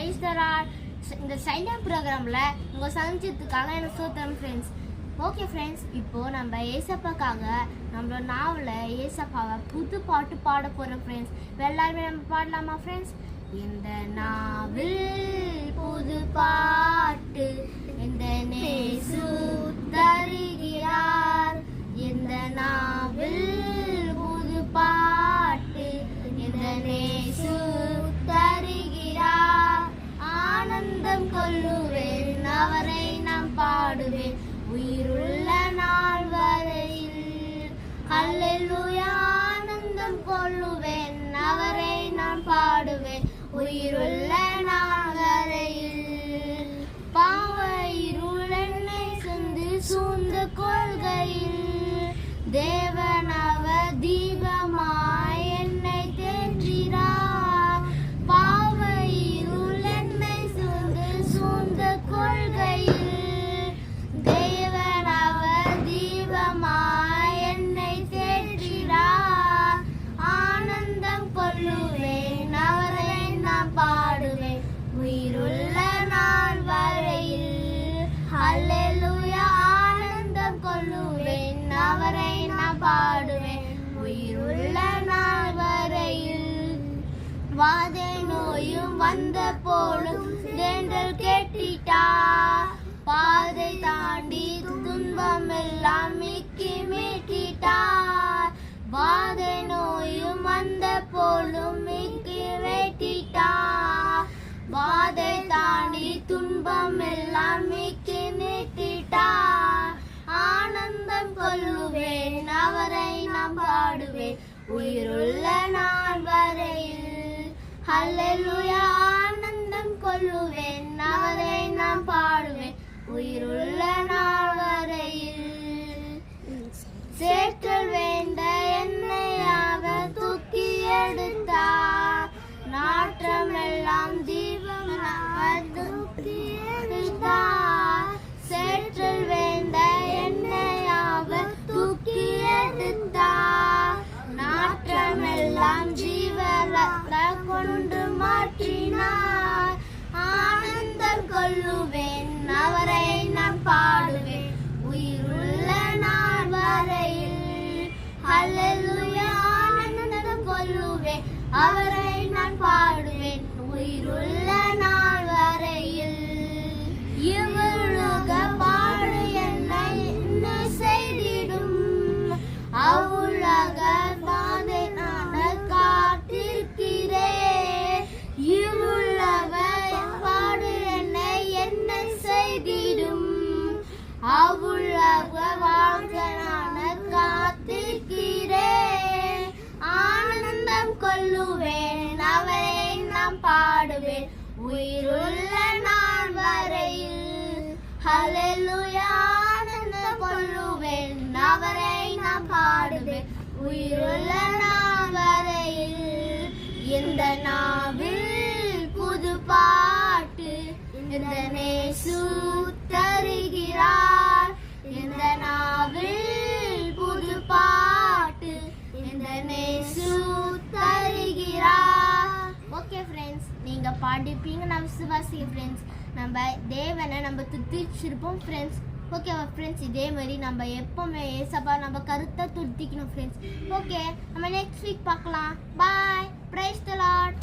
Price தரார் இந்த sign up ப்ரோக்ராமில் உங்கள் சந்திச்சதுக்காக எனக்கு சோத்திரம் ஃப்ரெண்ட்ஸ் ஓகே ஃப்ரெண்ட்ஸ் இப்போ நம்ம ஏசப்பாக்காக நம்மளோட நாவலில் ஏசப்பாவை புது பாட்டு பாட போகிறோம் ஃப்ரெண்ட்ஸ் எல்லாருமே நம்ம பாடலாமா ஃப்ரெண்ட்ஸ் இந்த நாவில் புது பாட்டு இந்த நேசு தருகிறார். பாடுவேன். உயிருள்ள நாள் வரையில் வாதை நோயும் வந்த போலும் தேண்டல் கேட்டிட்டா. பாதை தாண்டி துன்பமெல்லாம் நான் பாடுவேன். உயிருள்ள நான் வரையில் ஹல்லேலூயா ஆனந்தம் கொள்ளுவேன். அவரை நான் பாடுவேன். உயிருள்ள நான் வரையில் சேற்றல் வேண்ட என்னை அவர் தூக்கி எடுத்தார். நாற்றமெல்லாம் தீ கொண்டு ஆனந்தம் கொள்ளுவேன் அவரை நான் பாடுவேன். உயிருள்ள நாள் வரையில் அல்லது ஆனந்தம் கொள்ளுவேன் அவரை பாடுவேன் உயிருள்ள நான் வரையில். ஹலெலுயானந்த கொள்ளுவேன் அவரை நான் பாடுவேன். உயிருள்ள நான் வரையில். இந்த நாவில் ஃப்ரெண்ட்ஸ் நீங்கள் பாடிப்பீங்க நான் விசுவாசிக்க ஃப்ரெண்ட்ஸ் நம்ம தேவனை நம்ம துத்திச்சிருப்போம் ஃப்ரெண்ட்ஸ் ஓகேவா ஃப்ரெண்ட்ஸ் இதே மாதிரி நம்ம எப்போவுமே ஏசப்பா நம்ம கருத்தை துத்திக்கணும் ஃப்ரெண்ட்ஸ் ஓகே நம்ம நெக்ஸ்ட் வீக் பார்க்கலாம். பாய் ப்ரைஸ் த லாட்